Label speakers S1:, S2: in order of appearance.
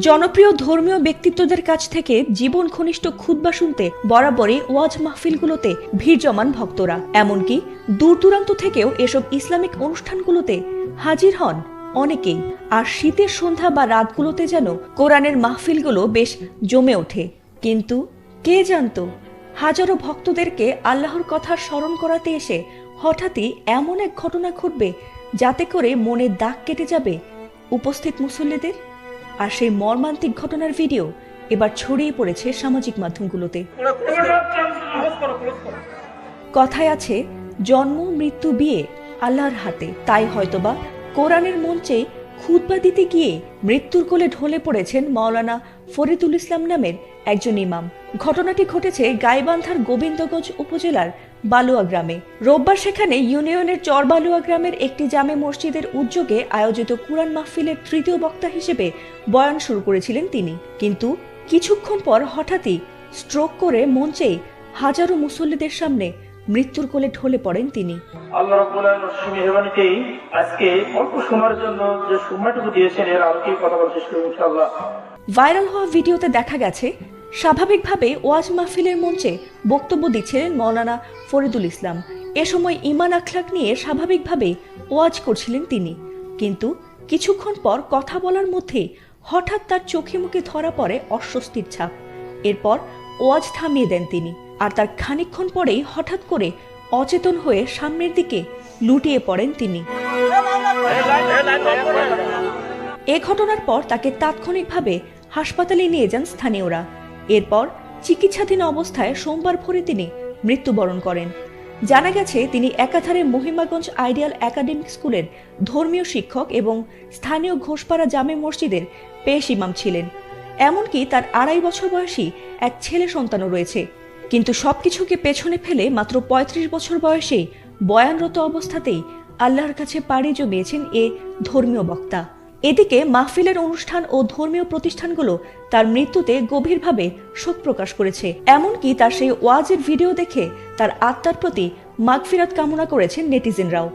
S1: জনপ্রিয় ধর্মীয় ব্যক্তিত্বদের কাছ থেকে জীবন ঘনিষ্ঠ খুতবা শুনতে বরাবরই ওয়াজ মাহফিলগুলোতে ভিড় জমান ভক্তরা। এমনকি দূর দূরান্ত থেকেও এসব ইসলামিক অনুষ্ঠানগুলোতে হাজির হন অনেকেই। আর শীতের সন্ধ্যা বা রাতগুলোতে যেন কোরআনের মাহফিলগুলো বেশ জমে ওঠে। কিন্তু কে জানতো? হাজারো ভক্তদেরকে আল্লাহর কথা স্মরণ করাতে এসে হঠাৎই এমন এক ঘটনা ঘটবে যাতে করে মনে দাগ কেটে যাবে উপস্থিত মুসল্লিদের। আর সেই মর্মান্তিক ঘটনার ভিডিও এবার ছড়িয়ে পড়েছে সামাজিক মাধ্যমগুলোতে। কথায় আছে, জন্ম, মৃত্যু, বিয়ে, আল্লাহর হাতে। তাই হয়তোবা কোরআনের মঞ্চে খুতবা দিতে গিয়ে মৃত্যুর কোলে ঢলে পড়েছেন মাওলানা ফরিদুল ইসলাম নামের একজন ইমাম। ঘটনাটি ঘটেছে গাইবান্ধার গোবিন্দগঞ্জ উপজেলার বালুয়া গ্রামে। রোববার সেখানে ইউনিয়নের চরবালুয়া গ্রামের একটি জামে মসজিদের উদ্যোগে আয়োজিত কুরআন মাহফিলের তৃতীয় বক্তা হিসেবে বয়ান শুরু করেছিলেন তিনি। কিন্তু কিছুক্ষণ পর হঠাৎই স্ট্রোক করে মঞ্চেই হাজারো মুসল্লিদের সামনে মৃত্যুর কোলে ঢলে পড়েন তিনি।
S2: আল্লাহ রাব্বুল আলামিন আজকে অল্প সময়ের জন্য যে সময়টুকু দিয়েছেন এর কথা বলতে ইনশাআল্লাহ।
S1: ভাইরাল হওয়া ভিডিওতে দেখা গেছে স্বাভাবিকভাবে ওয়াজ মাহফিলের মঞ্চে বক্তব্য দিচ্ছিলেন মৌলানা ফরিদুল ইসলাম। এ সময় ইমান আখলাক নিয়ে স্বাভাবিকভাবে ওয়াজ করছিলেন তিনি। কিন্তু কিছুক্ষণ পর কথা বলার মধ্যে হঠাৎ তার চোখে মুখে ধরা পড়ে অস্বস্তির ছাপ। এরপর ওয়াজ থামিয়ে দেন তিনি। আর তার খানিকক্ষণ পরেই হঠাৎ করে অচেতন হয়ে সামনের দিকে লুটিয়ে পড়েন তিনি। এ ঘটনার পর তাকে তাৎক্ষণিকভাবে হাসপাতালে নিয়ে যান স্থানীয়রা। এরপর চিকিৎসাধীন অবস্থায় সোমবার ভোরে তিনি মৃত্যুবরণ করেন। জানা গেছে, তিনি একাধারে মহিমাগঞ্জ আইডিয়াল একাডেমিক স্কুলের ধর্মীয় শিক্ষক এবং স্থানীয় ঘোষপাড়া জামে মসজিদের পেশ ইমাম ছিলেন। এমনকি তার আড়াই বছর বয়সী এক ছেলে সন্তানও রয়েছে। কিন্তু সবকিছুকে পেছনে ফেলে মাত্র ৩৫ বছর বয়সেই বয়ানরত অবস্থাতেই আল্লাহর কাছে পাড়ি জমিয়েছেন এ ধর্মীয় বক্তা। এদিকে মাহফিলের অনুষ্ঠান ও ধর্মীয় প্রতিষ্ঠানগুলো তার মৃত্যুতে গভীরভাবে শোক প্রকাশ করেছে। এমনকি তার সেই ওয়াজের ভিডিও দেখে তার আত্মার প্রতি মাগফিরাত কামনা করেছেন নেটিজেনরাও।